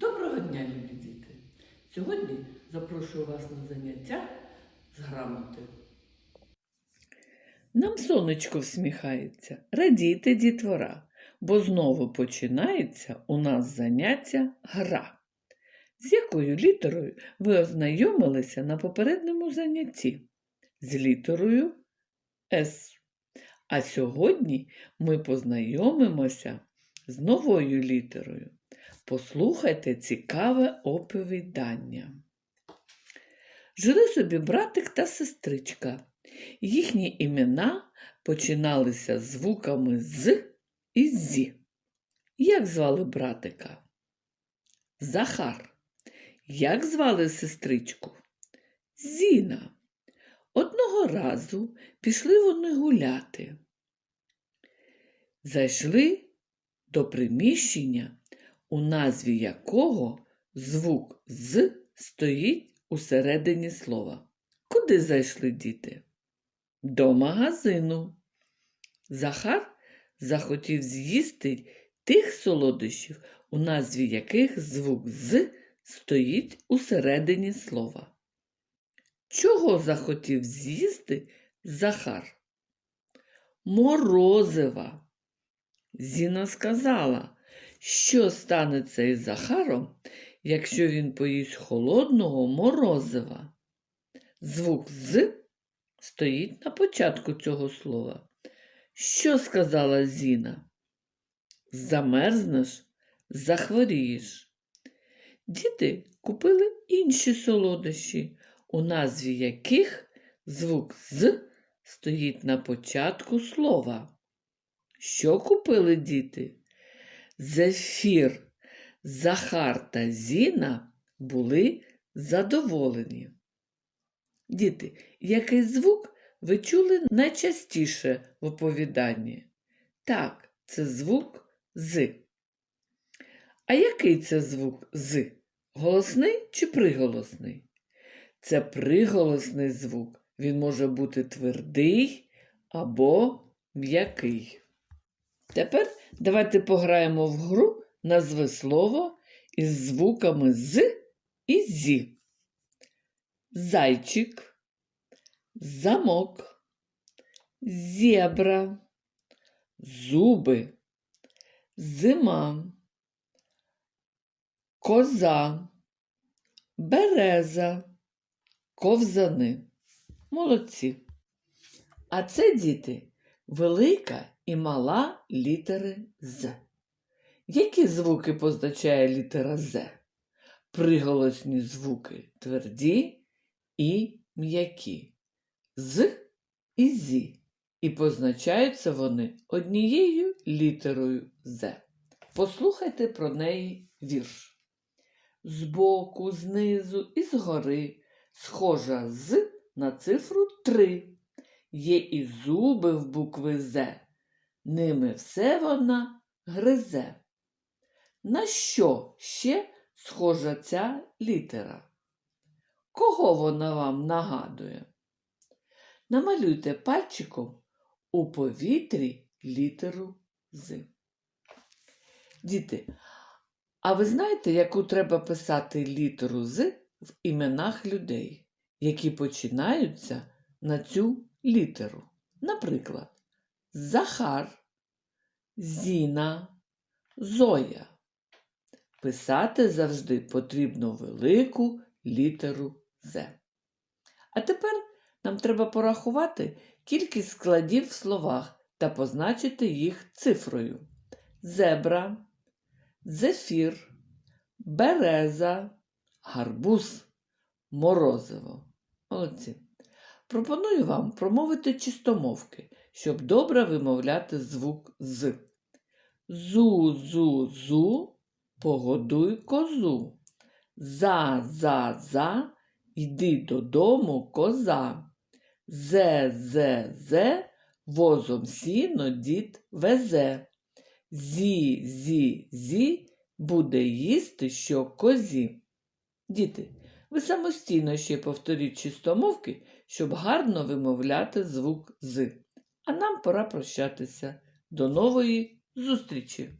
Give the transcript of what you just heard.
Доброго дня, любі діти! Сьогодні запрошую вас на заняття з грамоти. Нам сонечко всміхається, радійте дітвора, бо знову починається у нас заняття гра. З якою літерою ви ознайомилися на попередньому занятті? З літерою С. А сьогодні ми познайомимося з новою літерою. Послухайте цікаве оповідання. Жили собі братик та сестричка. Їхні імена починалися звуками з і зі. Як звали братика? Захар. Як звали сестричку? Зіна. Одного разу пішли вони гуляти. Зайшли до приміщення, у назві якого звук з стоїть усередині слова. Куди зайшли діти? До магазину. Захар захотів з'їсти тих солодощів, у назві яких звук з стоїть усередині слова. Чого захотів з'їсти Захар? Морозива. Зіна сказала, що станеться із Захаром, якщо він поїсть холодного морозива. Звук з стоїть на початку цього слова. Що сказала Зіна? Замерзнеш, захворієш. Діти купили інші солодощі, у назві яких звук з стоїть на початку слова. Що купили діти? Зефір, Захар та Зіна були задоволені. Діти, який звук ви чули найчастіше в оповіданні? Так, це звук з. А який це звук з? Голосний чи приголосний? Це приголосний звук. Він може бути твердий або м'який. Тепер давайте пограємо в гру назви слово із звуками з і зі. Зайчик, замок, зебра, зуби, зима, коза, береза, ковзани. Молодці. А це діти велика і мала літери З. Які звуки позначає літера З? Приголосні звуки тверді і м'які. З і зі. І позначаються вони однією літерою З. Послухайте про неї вірш. Збоку, знизу і згори схожа з на цифру 3. Є і зуби в букви З. Ними все вона гризе. На що ще схожа ця літера? Кого вона вам нагадує? Намалюйте пальчиком у повітрі літеру з. Діти, а ви знаєте, яку треба писати літеру з в іменах людей, які починаються на цю літеру? Наприклад, Захар, Зіна, Зоя. Писати завжди потрібно велику літеру З. А тепер нам треба порахувати кількість складів в словах та позначити їх цифрою. Зебра, зефір, береза, гарбуз, морозиво. Молодці. Пропоную вам промовити чистомовки, щоб добре вимовляти звук з. Зу-зу-зу, погодуй козу. За-за-за, йди додому коза. Зе-зе-зе, возом сіно дід везе. Зі-зі-зі, буде їсти що козі. Діти, ви самостійно ще повторіть чистомовки, щоб гарно вимовляти звук з. А нам пора прощатися. До нової зустрічі!